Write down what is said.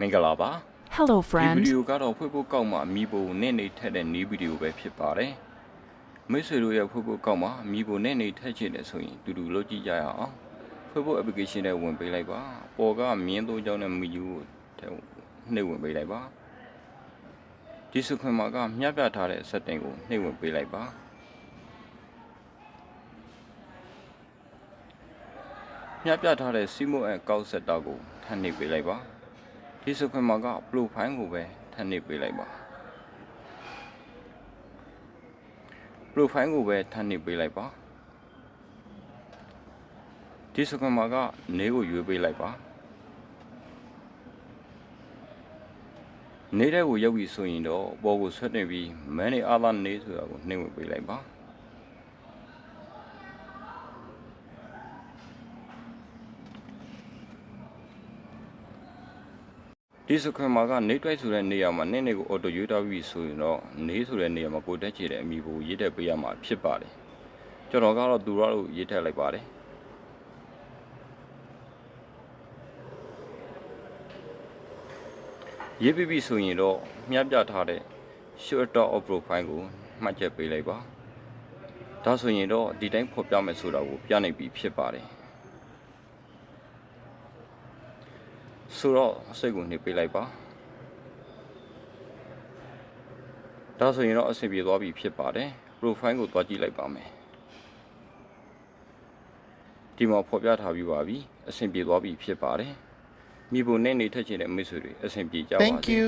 မင်္ဂလာပါ Hello, ဒီဗီ friend. ဒီယိုကတော့ဖွေဖို့ကောက်မှာမိဖို့နဲ့နေထက်တဲ့နီးဗီဒီယိုပဲဖြစ်ပါတယ်မိတ်ဆွေတို့ရဲ့ဖွေဖို့ကောက်မှာမိဖို့နဲ့နေထက်ချင်တယ်ဆိုရင်တူတူလုပ်ကြည့်ကြရအောင်ဖွေဖို့ application နဲ့ဝင်ပေးလိုက်ပါပေါ်ကမြင်းသုံးကြောင်းနဲ့မီယူကိုထဲနှိပ်ဝင်ပေးလိုက်ပါဒီစခွန်မှာကမျှပြထားတဲ့ setting ကိုနှိပ်ဝင်ပေးလိုက်ပါမျှပြထားတဲ့ Simo and Cow Setter ကိုထပ်နှိပ်ပေးလိုက်ပါ ဒီစခွန်မှာက profile ကိုပဲထပ်နှိပ်ပေးလိုက်ပါ profile ကိုပဲထပ်နှိပ်ပေးလိုက်ပါဒီစခွန်မှာကနေကိုရွေးပေးလိုက်ပါနေတဲ့ကိုရောက်ပြီဆိုရင်တော့ပေါ်ကိုဆွတ်တင်ပြီးမန်နေအားသာနေဆိုတာကိုနှိပ်ဝင်ပေးလိုက်ပါ ဒီစခွန်မှာကနေတိုက်ဆိုတဲ့နေရာမှာနေနေကိုအော်တိုရွေးထားပြီးဆိုရင်တော့နေဆိုတဲ့နေရာမှာကိုတက်ချေတဲ့အမီကိုရေးတက်ပေးရမှာဖြစ်ပါတယ်ကျွန်တော်ကတော့သူတို့ရေးထက်လိုက်ပါတယ်ရေးပြီးပြီဆိုရင်တော့မျှပြထားတဲ့ shorter of profile ကိုမှတ်ချက်ပေးလိုက်ပါဒါဆိုရင်တော့ဒီတိုင်းဖော်ပြမယ်ဆိုတာကိုပြနိုင်ပြီဖြစ်ပါတယ် ဆိုတော့စိတ်ကိုနှိပ်ပေးလိုက်ပါဒါဆိုရင်တော့အဆင်ပြေသွားပြီဖြစ်ပါတယ် profile ကိုသွားကြည့်လိုက်ပါမယ်ဒီမှာဖော်ပြထားပြီးပါပြီအဆင်ပြေသွားပြီဖြစ်ပါတယ်မိဖို့နဲ့နေထက်ချင်တဲ့မိတ်ဆွေတွေအဆင်ပြေကြပါစေ Thank you.